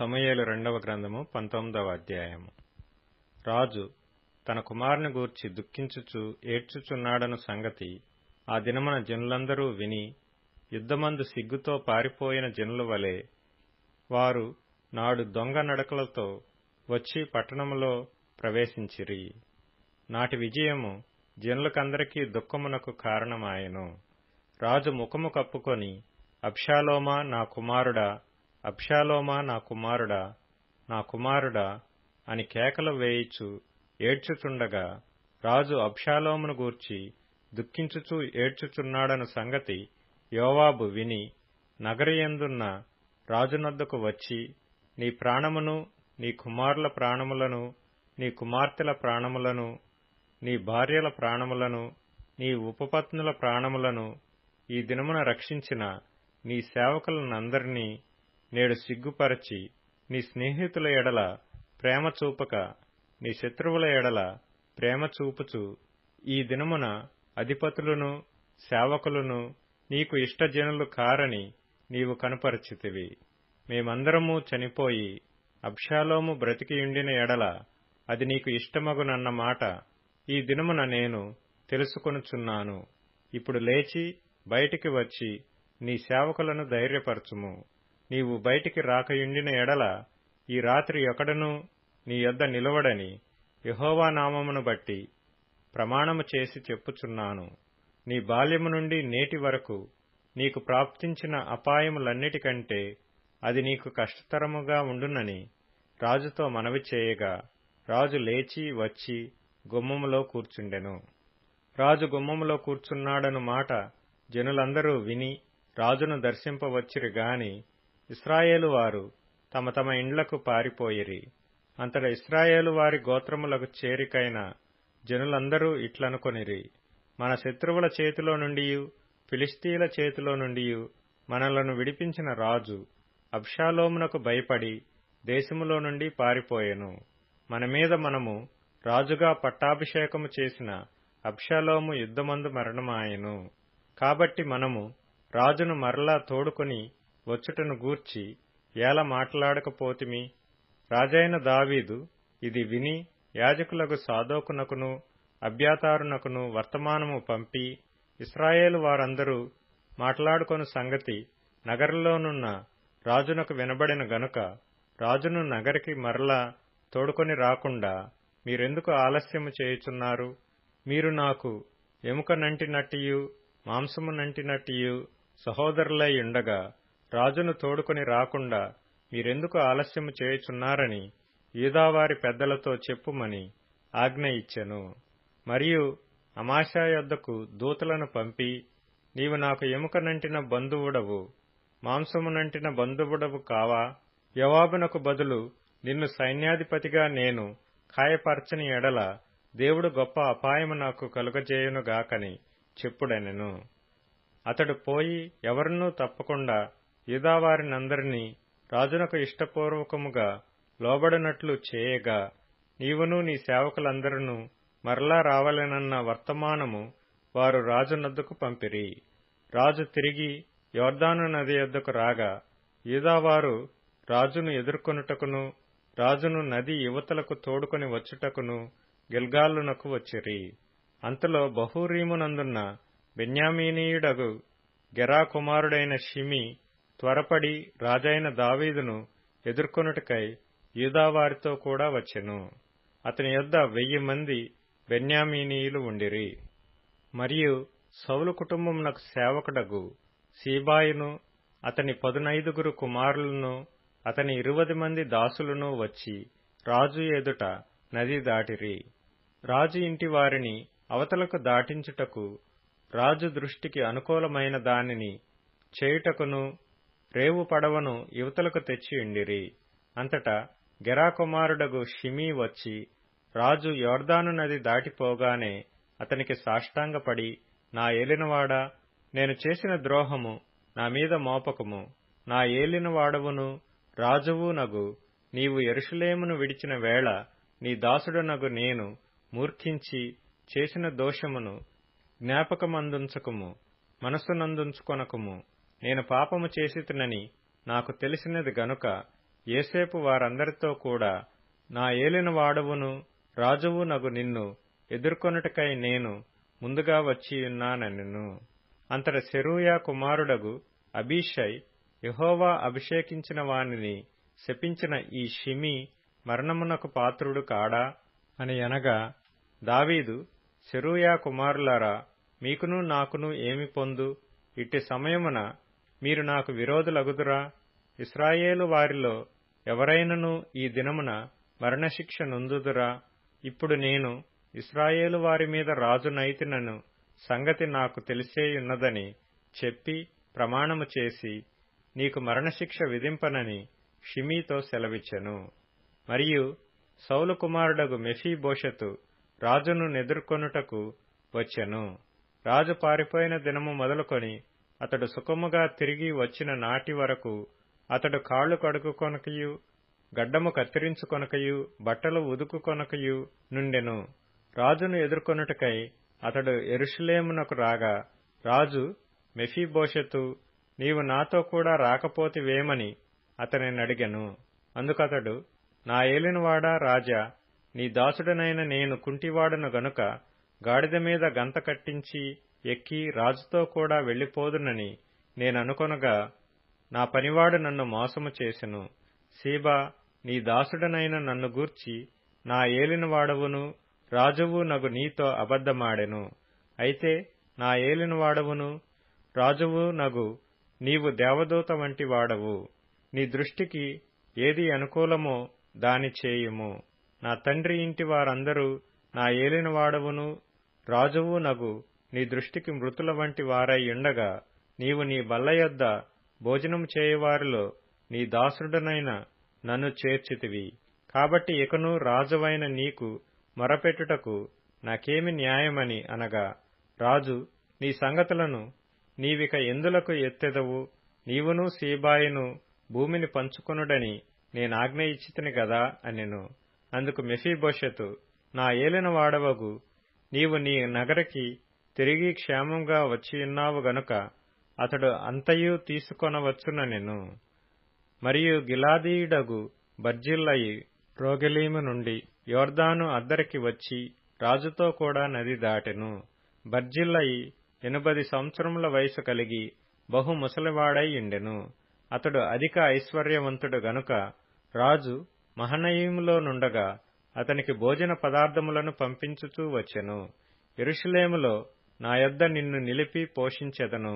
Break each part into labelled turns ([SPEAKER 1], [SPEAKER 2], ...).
[SPEAKER 1] తమయేలు రెండవ గ్రంథము పంతొమ్మిదవ అధ్యాయము. రాజు తన కుమారుని గూర్చి దుఃఖించుచు ఏడ్చుచున్నాడను సంగతి ఆ దినమున జనులందరూ విని యుద్ధమందు సిగ్గుతో పారిపోయిన జనుల వలె వారు నాడు దొంగ నడకలతో వచ్చి పట్టణములో ప్రవేశించిరి. నాటి విజయము జనులకందరికీ దుఃఖమునకు కారణమాయెను. రాజు ముఖము కప్పుకొని అప్షాలోమా నా కుమారుడా అబ్షాలోమా నా కుమారుడా నా కుమారుడా అని కేకలు వేయిచు ఏడ్చుచుండగా రాజు అబ్షాలోమును గూర్చి దుఃఖించుచూ ఏడ్చుచున్నాడను సంగతి యోవాబు విని నగరయందున్న రాజునొద్దకు వచ్చి నీ ప్రాణమును నీ కుమారుల ప్రాణములను నీ కుమార్తెల ప్రాణములను నీ భార్యల ప్రాణములను నీ ఉపపత్నుల ప్రాణములను ఈ దినమున రక్షించిన నీ సేవకులనందరినీ నేడు సిగ్గుపరచి నీ స్నేహితుల ఎడల ప్రేమ చూపక నీ శత్రువుల ఎడల ప్రేమ చూపుచు ఈ దినమున అధిపతులను సేవకులను నీకు ఇష్టజనులు కారని నీవు కనపరిచితివి. మేమందరము చనిపోయి అబ్షాలోము బ్రతికియుండిన ఎడల అది నీకు ఇష్టమగునన్న మాట ఈ దినమున నేను తెలుసుకొనుచున్నాను. ఇప్పుడు లేచి బయటికి వచ్చి నీ సేవకులను ధైర్యపరచుము. నీవు బయటికి రాకయుండిన ఎడల ఈ రాత్రి ఒకడను నీ యొద్ద నిలవడని యహోవా నామమును బట్టి ప్రమాణము చేసి చెప్పుచున్నాను. నీ బాల్యము నుండి నేటి వరకు నీకు ప్రాప్తించిన అపాయములన్నిటికంటే అది నీకు కష్టతరముగా ఉండునని రాజుతో మనవి చేయగా రాజు లేచి వచ్చి గుమ్మములో కూర్చుండెను. రాజు గుమ్మములో కూర్చున్నాడను మాట జనులందరూ విని రాజును దర్శింపవచ్చిరి గాని ఇస్రాయేలు వారు తమ తమ ఇండ్లకు పారిపోయిరి. అంతట ఇస్రాయేలు వారి గోత్రములకు చేరికైన జనులందరూ ఇట్లనుకొనిరి. మన శత్రువుల చేతిలో నుండి ఫిలిస్తీల చేతిలో నుండి మనలను విడిపించిన రాజు అబ్షాలోమునకు భయపడి దేశములో నుండి పారిపోయెను. మన మీద మనము రాజుగా పట్టాభిషేకము చేసిన అబ్షాలోము యుద్ధమందు మరణమాయెను. కాబట్టి మనము రాజును మరలా తోడుకొని వచ్చుటను గూర్చి ఎలా మాట్లాడకపోతిమి? రాజైన దావీదు ఇది విని యాజకులకు సాదోకునకును అభ్యాతారునకును వర్తమానము పంపి ఇస్రాయేలు వారందరూ మాట్లాడుకొను సంగతి నగరంలోనున్న రాజునకు వినబడిన గనుక రాజును నగరికి మరలా తోడుకొని రాకుండా మీరెందుకు ఆలస్యము చేయుచున్నారు? మీరు నాకు ఎముక నంటినట్టియు మాంసము నంటినట్టియు సహోదరులై ఉండగా రాజును తోడుకొని రాకుండా మీరెందుకు ఆలస్యము చేయుచున్నారని యూదావారి పెద్దలతో చెప్పుమని ఆజ్ఞ ఇచ్చెను. మరియు అమాషా యొద్దకు దూతలను పంపి నీవు నాకు ఎముక నంటిన బంధువుడవు మాంసము నంటిన బంధువుడవు కావా? యవాబునకు బదులు నిన్ను సైన్యాధిపతిగా నేను ఖాయపరచని ఎడల దేవుడు గొప్ప అపాయము నాకు కలుగజేయునుగాకని చెప్పుడనెను. అతడు పోయి ఎవరినూ తప్పకుండా యూదావారినందరినీ రాజునకు ఇష్టపూర్వకముగా లోబడినట్లు చేయగా నీవును నీ సేవకులందరూ మరలా రావాలనన్న వర్తమానము వారు రాజునద్దకు పంపిరి. రాజు తిరిగి యోర్దాను నది యొద్దకు రాగా యూదావారు రాజును ఎదుర్కొనుటకును రాజును నది యువతలకు తోడుకొని వచ్చుటకును గిల్గాలునకు వచ్చిరి. అంతలో బహూరీమునందున్న బెన్యామీనీయుడగు గెరా కుమారుడైన షిమి త్వరపడి రాజైన దావీదును ఎదుర్కొనుటకై యూదావారితో కూడా వచ్చెను. అతని యొద్ద వెయ్యి మంది బెన్యామీనీయులు ఉండిరి. మరియు సౌలు కుటుంబమునకు సేవకుడగు సీబాయును అతని పదునైదుగురు కుమారులను అతని ఇరువది మంది దాసులను వచ్చి రాజు ఎదుట నది దాటిరి. రాజు ఇంటి వారిని అవతలకు దాటించుటకు రాజు దృష్టికి అనుకూలమైన దానిని చేయుటకును రేవు పడవను యువతలకు తెచ్చియుండిరి అంతటా గెరాకుమారుడగు షిమీ వచ్చి రాజు యోర్దాను నది దాటిపోగానే అతనికి సాష్టాంగపడి నా ఏలినవాడా నేను చేసిన ద్రోహము నా మీద మోపకము. నా ఏలినవాడవును రాజువు నగు నీవు ఎరుషులేమును విడిచిన వేళ నీ దాసుడునగు నేను మూర్ఖించి చేసిన దోషమును జ్ఞాపకమందుంచకము మనస్సునందుంచుకొనకము. నేను పాపము చేసితునని నాకు తెలిసినది గనుక ఏసేపు వారందరితో కూడా నా ఏలిన వాడవును రాజువు నగు నిన్ను ఎదుర్కొనుటకై నేను ముందుగా వచ్చియున్నానెను అంతట సెరూయా కుమారుడగు అబీషై యహోవా అభిషేకించిన వానిని శపించిన ఈ షిమి మరణమునకు పాత్రుడు కాడా? అని అనగా దావీదు సెరూయా కుమారులారా మీకును నాకును ఏమి పొందు? ఇట్టి సమయమున మీరు నాకు విరోధులగుదురా? ఇస్రాయేలు వారిలో ఎవరైనను ఈ దినమున మరణశిక్ష నొందుదురా? ఇప్పుడు నేను ఇస్రాయేలు వారి మీద రాజునైతినను సంగతి నాకు తెలిసేయున్నదని చెప్పి ప్రమాణము చేసి నీకు మరణశిక్ష విధింపనని షిమీతో సెలవిచ్చెను. మరియు సౌలు కుమారుడగు మెఫీబోషతు రాజును నెదుర్కొనుటకు వచ్చెను. రాజు పారిపోయిన దినము మొదలుకొని అతడు సుఖముగా తిరిగి వచ్చిన నాటి వరకు అతడు కాళ్ళు కడుగుకొనకయు గడ్డము కత్తిరించుకొనకయు బట్టలు ఉదుకుకొనకయు నుండెను. రాజును ఎదుర్కొనుటకై అతడు ఎరుషులేమునకు రాగా రాజు మెఫీబోషెతు నీవు నాతో కూడా రాకపోతివేమని అతనిని అడిగెను. అందుకతడు నా ఏలినవాడా రాజా నీ దాసుడనైన నేను కుంటివాడను గనుక గాడిద మీద గంత కట్టించి ఎక్కి రాజుతో కూడా వెళ్ళిపోదునని నేననుకొనగా నా పనివాడు నన్ను మోసము చేసెను. సీబా నీ దాసుడనైన నన్ను గూర్చి నా ఏలినవాడవును రాజువు నగు నీతో అబద్ధమాడెను. అయితే నా ఏలినవాడవును రాజువు నగు నీవు దేవదూత వంటి వాడవు. నీ దృష్టికి ఏది అనుకూలమో దాని చేయుము. నా తండ్రి ఇంటి వారందరూ నా ఏలినవాడవును రాజువు నగు నీ దృష్టికి మృతుల వంటి వారై ఉండగా నీవు నీ బల్ల యొద్ద భోజనం చేయవారిలో నీ దాసుడనైన నన్ను చేర్చితివి. కాబట్టి ఇకను రాజువైన నీకు మొరపెట్టుటకు నాకేమి న్యాయమని అనగా రాజు నీ సంగతులను నీవిక ఎందులకు ఎత్తెదవు? నీవును సీబాయిను భూమిని పంచుకొనుడని నేనాజ్ఞ ఇచ్చితిని గదా అనెను. అందుకు మెఫీబోషెతు నా ఏలిన వాడవగు నీవు నీ నగరికి తిరిగి క్షేమంగా వచ్చియున్నావు గనుక అతడు అంతయు తీసుకొనవచ్చుననెను మరియు గిలాదీయుడగు బర్జిల్లయి రోగెలీము నుండి యోర్దాను అద్దరికి వచ్చి రాజుతో కూడా నది దాటెను. బర్జిల్లయి ఎనబది సంవత్సరముల వయసు కలిగి బహు ముసలివాడై ఉండెను అతడు అధిక ఐశ్వర్యవంతుడు గనుక రాజు మహనయీములో నుండగా అతనికి భోజన పదార్థములను పంపించుచూ వచ్చెను. ఎరుషులేములో నా యొద్ద నిన్ను నిలిపి పోషించెదను.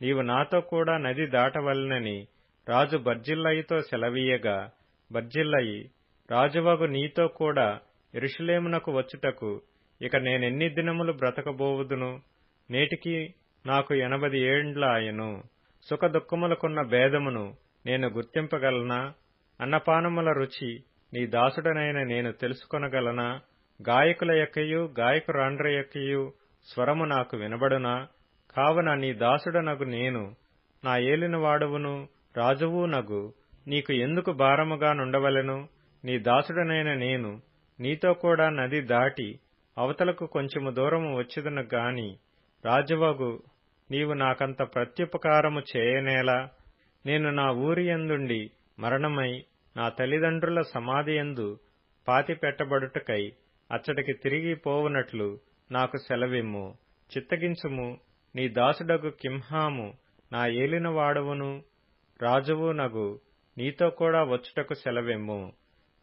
[SPEAKER 1] నీవు నాతో కూడా నది దాటవలనని రాజు బర్జిల్లయితో సెలవీయగా బర్జిల్లయి రాజువగు నీతో కూడా ఎరుషులేమునకు వచ్చుటకు ఇక నేనెన్ని దినములు బ్రతకబోవుదును? నేటికి నాకు ఎనభది ఏండ్ల ఆయను భేదమును నేను గుర్తింపగలనా? అన్నపానముల రుచి నీ దాసుడనైన నేను తెలుసుకొనగలనా? గాయకుల యొక్కయు గాయకురాండ్ర యొక్కయు స్వరము నాకు వినబడునా? కావున నీ దాసుడనగు నేను. నా ఏలిన వాడవును రాజువు నగు. నీకు ఎందుకు భారముగా నుండవలెను? నీ దాసుడనైన నేను. నీతో కూడా నది దాటి అవతలకు కొంచెము దూరము వచ్చేదను గాని రాజువగు నీవు నాకంత ప్రత్యుపకారము చేయనేలా? నేను నా ఊరి ఎందుండి మరణమై నా తల్లిదండ్రుల సమాధియందు పాతి పెట్టబడుటకై అచ్చటికి తిరిగి పోవునట్లు నాకు సెలవిమ్ము. చిత్తగించుము. నీ దాసుడగు కింహాము నా ఏలిన వాడవును రాజువు నగు. నీతో కూడా వచ్చుటకు సెలవిమ్ము.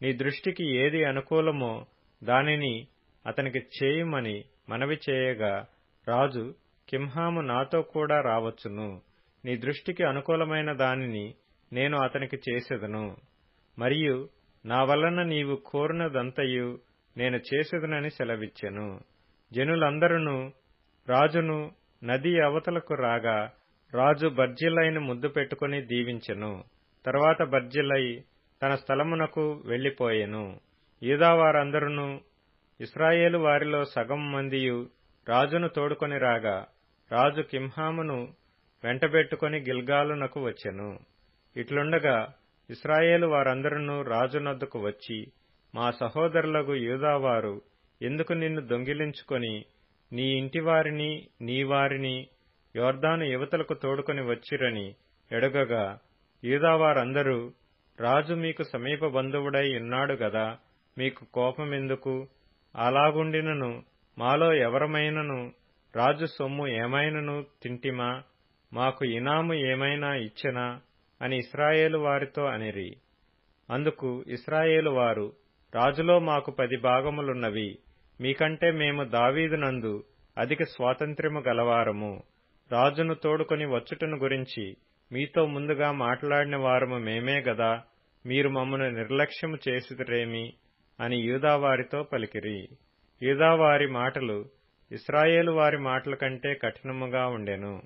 [SPEAKER 1] నీ దృష్టికి ఏది అనుకూలమో దానిని అతనికి చేయుమని మనవి చేయగా రాజు కింహాము నాతో కూడా రావచ్చును. నీ దృష్టికి అనుకూలమైన దానిని నేను అతనికి చేసేదను. మరియు నా వలన నీవు కోరినదంతయు నేను చేసేదనని సెలవిచ్చెను. జనులందరూ రాజును నది అవతలకు రాగా రాజు బర్జిల్లైని ముద్దు పెట్టుకుని దీవించెను. తర్వాత బర్జిలై తన స్థలమునకు వెళ్ళిపోయెను యూదావారందరూ ఇస్రాయేలు వారిలో సగం మందియు రాజును తోడుకొని రాగా రాజు కింహామును వెంటబెట్టుకుని గిల్గాలునకు వచ్చెను. ఇట్లుండగా ఇస్రాయేలు వారందరూ రాజునొద్దకు వచ్చి మా సహోదరులకు యూదావారు ఎందుకు నిన్ను దొంగిలించుకొని? నీ ఇంటివారిని నీ వారిని యోర్దాను యువతలకు తోడుకొని వచ్చిరని ఎడగగా యూదావారందరూ రాజు మీకు సమీప బంధువుడై ఉన్నాడు గదా మీకు కోపమెందుకు? అలాగుండినను మాలో ఎవరమైనను? రాజు సొమ్ము ఏమైనను తింటిమా? మాకు ఇనాము ఏమైనా ఇచ్చెనా? అని ఇస్రాయేలు వారితో అనిరి. అందుకు ఇస్రాయేలు వారు రాజులో మాకు పది భాగములున్నవి. మీకంటే మేము దావీదునందు అధిక స్వాతంత్ర్యము గలవారము. రాజును తోడుకొని వచ్చుటను గురించి మీతో ముందుగా మాట్లాడిన వారము మేమే గదా మీరు మమ్మను నిర్లక్ష్యము చేసిరేమి అని యూదావారితో పలికిరి. యూదావారి మాటలు ఇస్రాయేలు వారి మాటల కంటే కఠినముగా ఉండెను.